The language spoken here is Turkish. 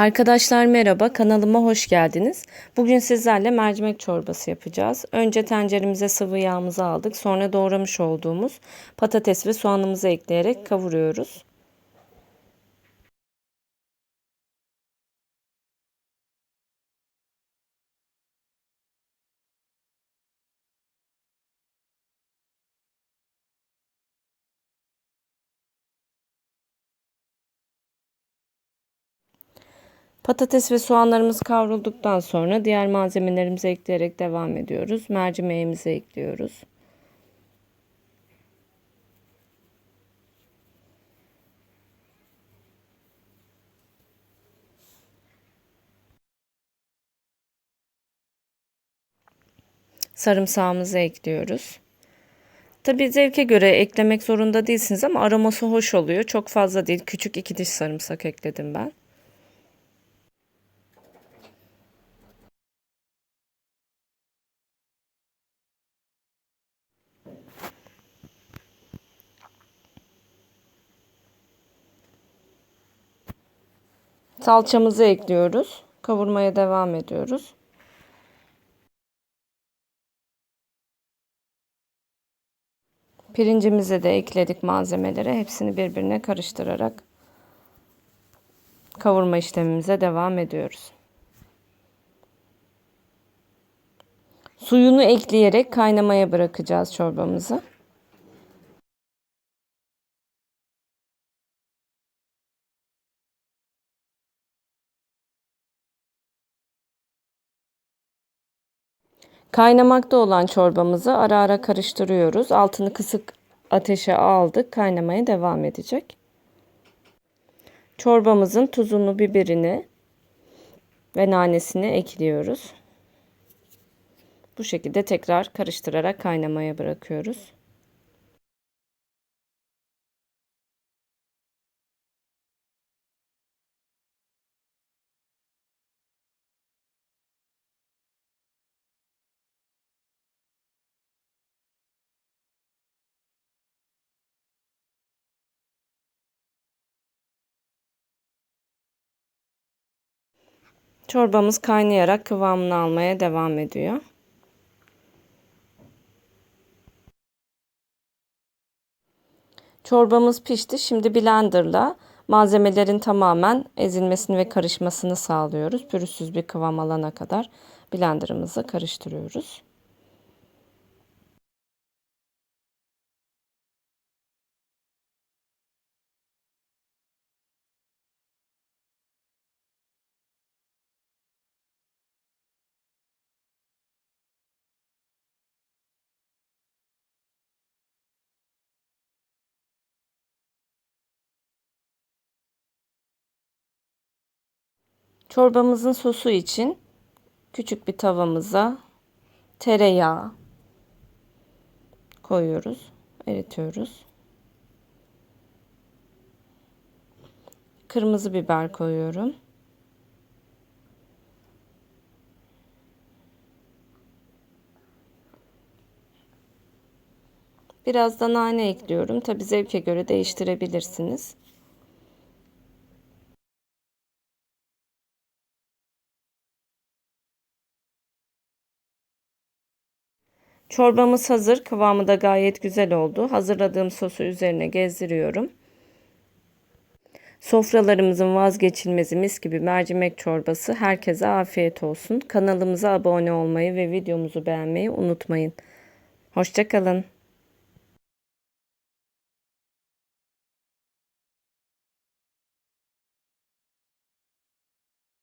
Arkadaşlar merhaba, kanalıma hoş geldiniz. Bugün sizlerle mercimek çorbası yapacağız. Önce tenceremize sıvı yağımızı aldık. Sonra doğramış olduğumuz patates ve soğanımızı ekleyerek kavuruyoruz. Patates ve soğanlarımız kavrulduktan sonra diğer malzemelerimizi ekleyerek devam ediyoruz. Mercimeğimizi ekliyoruz. Sarımsağımızı ekliyoruz. Tabi zevke göre eklemek zorunda değilsiniz ama aroması hoş oluyor. Çok fazla değil. Küçük iki diş sarımsak ekledim ben. Salçamızı ekliyoruz. Kavurmaya devam ediyoruz. Pirincimizi de ekledik malzemelere. Hepsini birbirine karıştırarak kavurma işlemimize devam ediyoruz. Suyunu ekleyerek kaynamaya bırakacağız çorbamızı. Kaynamakta olan çorbamızı ara ara karıştırıyoruz. Altını kısık ateşe aldık. Kaynamaya devam edecek. Çorbamızın tuzunu, biberini ve nanesini ekliyoruz. Bu şekilde tekrar karıştırarak kaynamaya bırakıyoruz. Çorbamız kaynayarak kıvamını almaya devam ediyor. Çorbamız pişti. Şimdi blenderla malzemelerin tamamen ezilmesini ve karışmasını sağlıyoruz. Pürüzsüz bir kıvam alana kadar blenderımızı karıştırıyoruz. Çorbamızın sosu için küçük bir tavamıza tereyağı koyuyoruz. Eritiyoruz. Kırmızı biber koyuyorum. Biraz da nane ekliyorum. Tabi zevke göre değiştirebilirsiniz. Çorbamız hazır. Kıvamı da gayet güzel oldu. Hazırladığım sosu üzerine gezdiriyorum. Sofralarımızın vazgeçilmezi mis gibi mercimek çorbası. Herkese afiyet olsun. Kanalımıza abone olmayı ve videomuzu beğenmeyi unutmayın. Hoşçakalın.